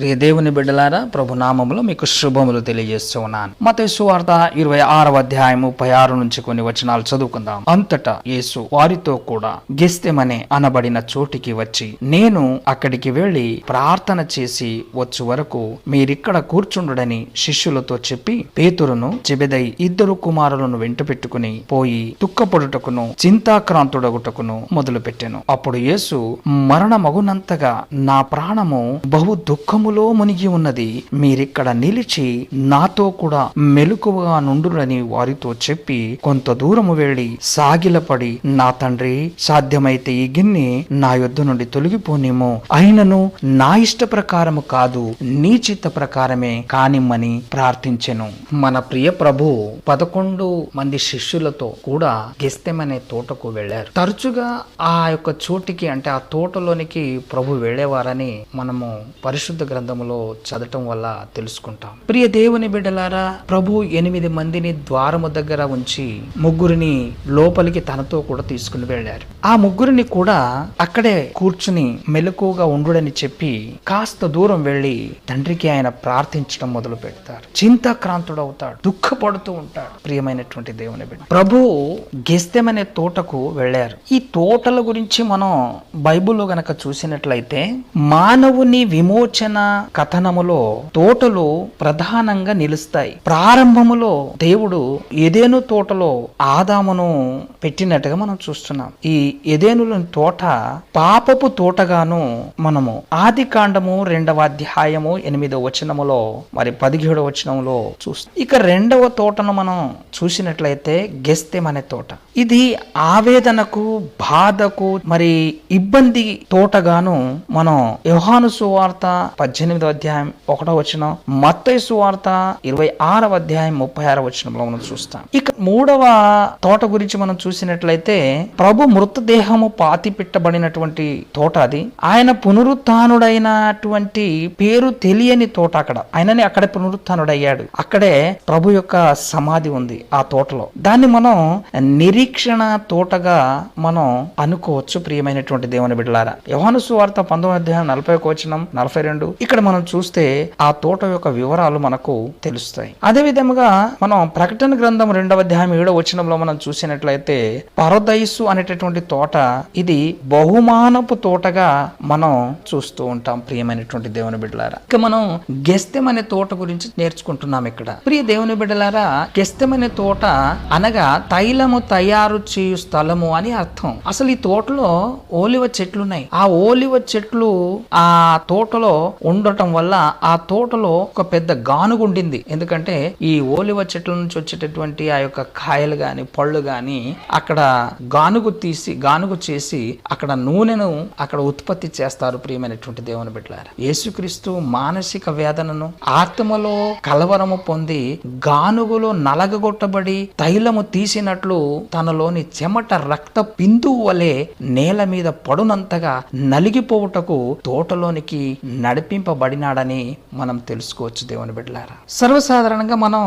ప్రియ దేవుని బిడ్డలారా ప్రభు నామములో మీకు శుభములు తెలియజేస్తూ ఉన్నాను మత ఇరవై ఆరవ అధ్యాయం ముప్పై ఆరు నుంచి కొన్ని వచనాలు చదువుకుందాం. అంతటా యేసు వారితో కూడా గెస్తెమనే అనబడిన చోటికి వచ్చి నేను అక్కడికి వెళ్ళి ప్రార్థన చేసి వచ్చు వరకు మీరిక్కడ కూర్చుండడని శిష్యులతో చెప్పి పేతురును చెబెదై ఇద్దరు కుమారులను వెంట పెట్టుకుని పోయి దుఃఖపడుటకును చింతాక్రాంతుడగుటకును మొదలు పెట్టాను అప్పుడు యేసు మరణమగునంతగా నా ప్రాణము బహు దుఃఖము దుఃఖములో మునిగి ఉన్నది. మీరిక్కడ నిలిచి నాతో కూడా మెలకువగా నుండురని వారితో చెప్పి కొంత దూరము వెళ్ళి సాగిలపడి నా తండ్రి సాధ్యమైతే ఈ గిన్నె నా యొద్ద నుండి తొలగిపోనేమో అయినను నా ఇష్ట ప్రకారము కాదు నీ చిత్త ప్రకారమే కానిమ్మని ప్రార్థించెను. మన ప్రియ ప్రభు పదకొండు మంది శిష్యులతో కూడా గెస్తెమనే తోటకు వెళ్ళారు తరచుగా ఆ యొక్క చోటికి అంటే ఆ తోటలోనికి ప్రభు వెళ్ళేవారని మనము పరిశుద్ధ గ్రంథంలో చదవటం వల్ల తెలుసుకుంటాం. ప్రియ దేవుని బిడ్డలారా ప్రభు ఎనిమిది మందిని ద్వారము దగ్గర ఉంచి ముగ్గురిని లోపలికి తనతో కూడా తీసుకుని వెళ్ళారు. ఆ ముగ్గురిని కూడా అక్కడే కూర్చుని మెలకుగా ఉండుడని చెప్పి కాస్త దూరం వెళ్ళి తండ్రికి ఆయన ప్రార్థించడం మొదలు పెడతారు. చింతాక్రాంతుడవుతాడు దుఃఖపడుతూ ఉంటాడు ప్రియమైనటువంటి దేవుని బిడ్డ. ప్రభు గెస్తెమనే తోటకు వెళ్ళారు. ఈ తోటల గురించి మనం బైబిల్లో గనక చూసినట్లయితే మానవుని విమోచన కథనములో తోటలు ప్రధానంగా నిలుస్తాయి. ప్రారంభములో దేవుడు ఏదేను తోటలో ఆదామును పెట్టినట్టుగా మనం చూస్తున్నాం. ఈ ఎదేనులోని తోట పాపపు తోటగాను మనము. ఆది కాండము రెండవ అధ్యాయము ఎనిమిదవ వచనములో మరి పదిహేడవ వచనంలో చూస్తాం ఇక రెండవ తోటను మనం చూసినట్లయితే గెస్తెం అనే తోట. ఇది ఆవేదనకు బాధకు మరి ఇబ్బంది తోటగాను మనం యోహాను సువార్త పద్దెనిమిదో అధ్యాయం ఒకటో వచనం మత్తయి సువార్త ఇరవై ఆరవ అధ్యాయం ముప్పై ఆరవ వచనంలో మనం చూస్తాం. ఇక మూడవ తోట గురించి మనం చూసినట్లయితే ప్రభు మృతదేహము పాతి పెట్టబడినటువంటి తోట అది. ఆయన పునరుత్డైనటువంటి పేరు తెలియని తోట అక్కడ. ఆయననే అక్కడే పునరుత్డయ్యాడు అక్కడే ప్రభు యొక్క సమాధి ఉంది ఆ తోటలో. దాన్ని మనం నిరీక్షణ తోటగా మనం అనుకోవచ్చు ప్రియమైనటువంటి దేవుని బిడ్డలారా. యోహాను సువార్త పంతొమ్మిది అధ్యాయం నలభై ఒక వచనం నలభై రెండు ఇక్కడ మనం చూస్తే ఆ తోట యొక్క వివరాలు మనకు తెలుస్తాయి. అదే విధముగా మనం ప్రకటన గ్రంథం రెండవ అధ్యాయం ఏడవ వచనంలో మనం చూసినట్లయితే పరదైసు అనేటటువంటి తోట ఇది బహుమానపు తోటగా మనం చూస్తూ ఉంటాం ప్రియమైనటువంటి దేవుని బిడ్డలారా. ఇక మనం గెస్తెం అనే తోట గురించి నేర్చుకుంటున్నాం ఇక్కడ. ప్రియ దేవుని బిడ్డలారా గెస్తెం అనే తోట అనగా తైలము తయారు చేయు స్థలము అని అర్థం. అసలు ఈ తోటలో ఓలివ చెట్లు ఉన్నాయి ఆ ఓలివ చెట్లు ఆ తోటలో ఉండటం వల్ల ఆ తోటలో ఒక పెద్ద గానుగు ఉండింది ఎందుకంటే ఈ ఓలివ చెట్ల నుంచి వచ్చేటటువంటి ఆ యొక్క కాయలు గాని పళ్ళు గాని అక్కడ గానుగు తీసి గానుగు చేసి అక్కడ నూనెను అక్కడ ఉత్పత్తి చేస్తారు ప్రియమైనటువంటి దేవుని బిడ్డలారా. యేసుక్రీస్తు మానసిక వేదనను ఆత్మలో కలవరము పొంది గానుగులో నలగగొట్టబడి తైలము తీసినట్లు తనలోని చెమట రక్త బిందువు వలె నేల మీద పడునంతగా నలిగిపోవుటకు తోటలోనికి నడిపి నడిపింపబడినాడని మనం తెలుసుకోవచ్చు దేవుని బిడ్డలారా. సర్వసాధారణంగా మనం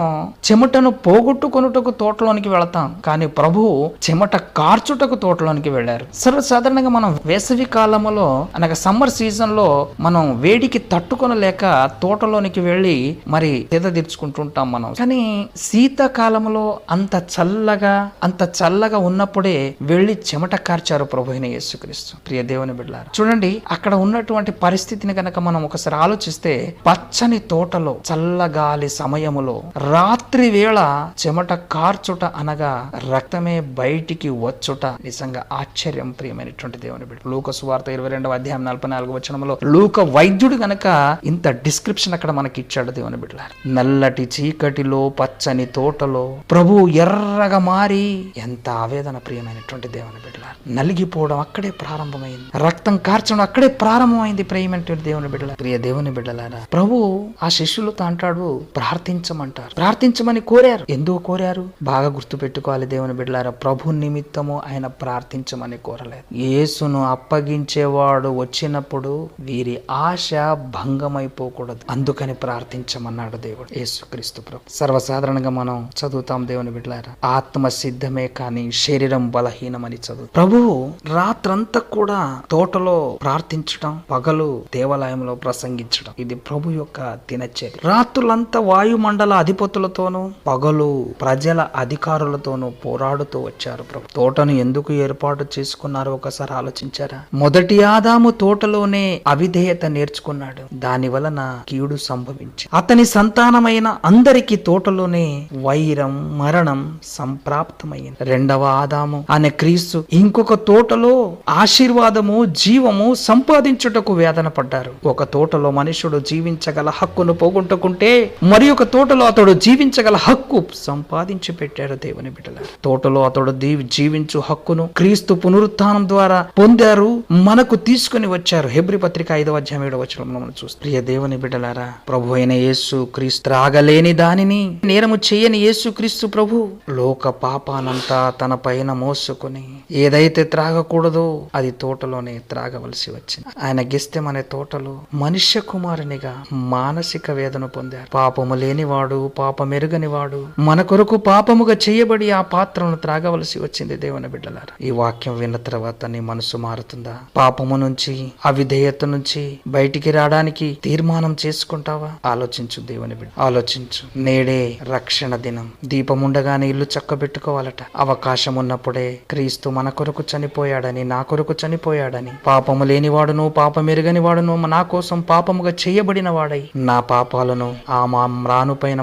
చెమటను పోగొట్టుకొనుటకు తోటలోనికి వెళతాం కానీ ప్రభు చెమట కార్చుటకు తోటలోనికి వెళ్ళారు. సర్వసాధారణంగా మనం వేసవి కాలంలో అనగా సమ్మర్ సీజన్లో మనం వేడికి తట్టుకొనలేక తోటలోనికి వెళ్ళి మరి తెద తీర్చుకుంటుంటాం మనం. కానీ శీతాకాలంలో అంత చల్లగా అంత చల్లగా ఉన్నప్పుడే వెళ్ళి చెమట కార్చారు ప్రభు అయిన యేసుక్రీస్తు. ప్రియ దేవుని బిడ్డారు చూడండి అక్కడ ఉన్నటువంటి పరిస్థితిని కనుక మనం ఒక ఒకసారి ఆలోచిస్తే పచ్చని తోటలో చల్లగాలి సమయములో రాత్రి వేళ చెమట కార్చుట అనగా రక్తమే బయటికి వచ్చుట నిజంగా ఆశ్చర్యం ప్రియమైనటువంటి దేవుని బిడ్డ లూక సువార్త ఇరవై రెండవ అధ్యాయం నలభై నాలుగు వచనంలో లూక వైద్యుడు గనక ఇంత డిస్క్రిప్షన్ అక్కడ మనకి ఇచ్చాడు దేవుని బిడ్డ నల్లటి చీకటిలో పచ్చని తోటలో ప్రభు ఎర్రగా మారి ఎంత ఆవేదన ప్రియమైనటువంటి దేవుని బిడ్డ నలిగిపోవడం అక్కడే ప్రారంభమైంది. రక్తం కార్చడం అక్కడే ప్రారంభమైంది ప్రియమైనటువంటి దేవుని బిడ్డల ప్రియ దేవుని బిడ్డలారా ప్రభు ఆ శిష్యులతో అంటాడు ప్రార్థించమంటారు. ప్రార్థించమని కోరారు. ఎందుకు కోరారు? బాగా గుర్తు పెట్టుకోవాలి దేవుని బిడ్డలారా ప్రభు నిమిత్తము ఆయన ప్రార్థించమని కోరలేదు. యేసును అప్పగించేవాడు వచ్చినప్పుడు వీరి ఆశ భంగమైపోకూడదు. అందుకని ప్రార్థించమన్నాడు దేవుడు యేసుక్రీస్తు ప్రభు. సర్వసాధారణంగా మనం చదువుతాం దేవుని బిడ్డలారా ఆత్మ సిద్ధమే కానీ శరీరం బలహీనమని చదువు. ప్రభువు రాత్రంతా కూడా తోటలో ప్రార్థించటం పగలు దేవాలయంలో ప్రసంగ ప్రసంగించడం. ఇది ప్రభు యొక్క దినచర్య. రాత్రులంతా వాయుమండల అధిపతులతోనూ పగలు ప్రజల అధికారులతోనూ పోరాడుతూ వచ్చారు ప్రభు. తోటను ఎందుకు ఏర్పాటు చేసుకున్నారో ఒకసారి ఆలోచించారా? మొదటి ఆదాము తోటలోనే అవిధేయత నేర్చుకున్నాడు. దాని వలన కీడు సంభవించి. అతని సంతానమైన అందరికి తోటలోనే వైరం మరణం సంప్రాప్తమైంది. రెండవ ఆదాము అనే క్రీస్తు ఇంకొక తోటలో ఆశీర్వాదము జీవము సంపాదించుటకు వేదన పడ్డారు. ఒక తోట తోటలో మనుషుడు జీవించగల హక్కును పోగొట్టుకుంటే మరి ఒక తోటలో అతడు జీవించగల హక్కు సంపాదించి పెట్టాడు దేవుని బిడ్డల తోటలో అతడు జీవించు హక్కును క్రీస్తు పునరుత్థానం ద్వారా పొందారు మనకు తీసుకుని వచ్చారు. హెబ్రి పత్రిక ఐదవ అధ్యాయం ఏడవ మనం చూస్తాం. ప్రియ దేవుని బిడ్డలారా ప్రభు అయిన యేసు క్రీస్తు త్రాగలేని దానిని నేరము చేయని యేసు క్రీస్తు ప్రభు లోక పాపానంతా తన పైన మోసుకొని ఏదైతే త్రాగకూడదో అది తోటలోనే త్రాగవలసి వచ్చింది. ఆయన గిస్తెం అనే తోటలో మనుష్య కుమారునిగా మానసిక వేదన పొందారు పాపము లేనివాడు పాపమెరుగని వాడు మన కొరకు పాపముగా చేయబడి ఆ పాత్రను త్రాగవలసి వచ్చింది దేవుని బిడ్డలారా. ఈ వాక్యం విన్న తర్వాత నీ మనసు మారుతుందా? పాపము నుంచి అవిధేయత నుంచి బయటికి రావడానికి తీర్మానం చేసుకుంటావా? ఆలోచించు దేవుని బిడ్డ. ఆలోచించు. నేడే రక్షణ దినం. దీపం ఉండగానే ఇల్లు చక్కబెట్టుకోవాలట. అవకాశం ఉన్నప్పుడే క్రీస్తు మన కొరకు చనిపోయాడని నా కొరకు చనిపోయాడని. పాపము లేనివాడును పాపమెరుగని వాడును నా కోసం పాపముగా చేయబడిన వాడై నా పాపాలను ఆ మా మ్రాను పైన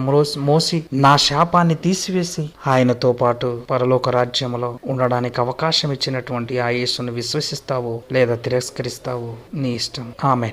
మోసి నా శాపాన్ని తీసివేసి ఆయనతో పాటు పరలోక రాజ్యములో ఉండడానికి అవకాశం ఇచ్చినటువంటి ఆ యేసును విశ్వసిస్తావో లేదా తిరస్కరిస్తావో నీ ఇష్టం. ఆమె